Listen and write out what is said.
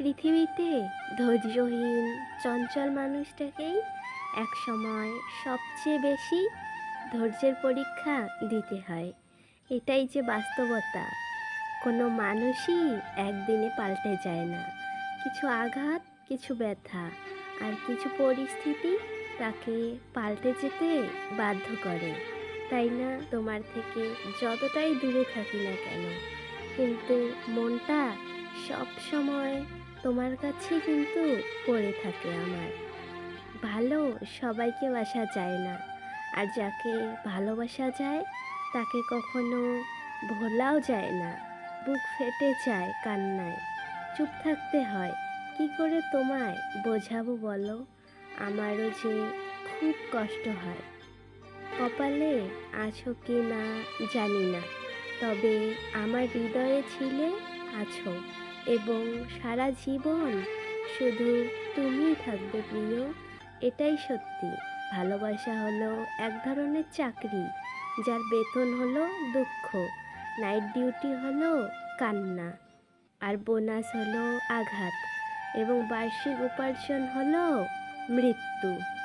পৃথিবীতে ধৈর্যহীন, চঞ্চল মানুষটাকেই এক সময় সবচেয়ে বেশি ধৈর্যের পরীক্ষা দিতে হয়। এটাই যে বাস্তবতা। কোনো মানুষই একদিনে পাল্টে যায় না। কিছু আঘাত, কিছু ব্যথা আর কিছু পরিস্থিতি তাকে পাল্টে যেতে বাধ্য করে। তাই না? তোমার থেকে যতটাই দূরে থাকি না কেন, কিন্তু মনটা সব সময় তোমার কাছে কিন্তু পড়ে থাকে আমার। ভালো সবাইকে বাসা যায় না। আর যাকে ভালোবাসা যায়, তাকে কখনো ভোলাও যায় না। বুক ফেটে যায় কান্নায়। চুপ থাকতে হয়। কি করে তোমায় বোঝাবো বলো? আমারও যে খুব কষ্ট হয়। কপালে আছো কি না জানি না। তবে আমার হৃদয়ে ছিলে আছো। এবং সারা জীবন শুধু তুমিই থাকবে প্রিয়। এটাই সত্যি। ভালোবাসা হলো এক ধরনের চাকরি, যার বেতন হলো দুঃখ। নাইট ডিউটি হলো কান্না। আর বোনাস হলো আঘাত। এবং বার্ষিক উপার্জন হলো মৃত্যু।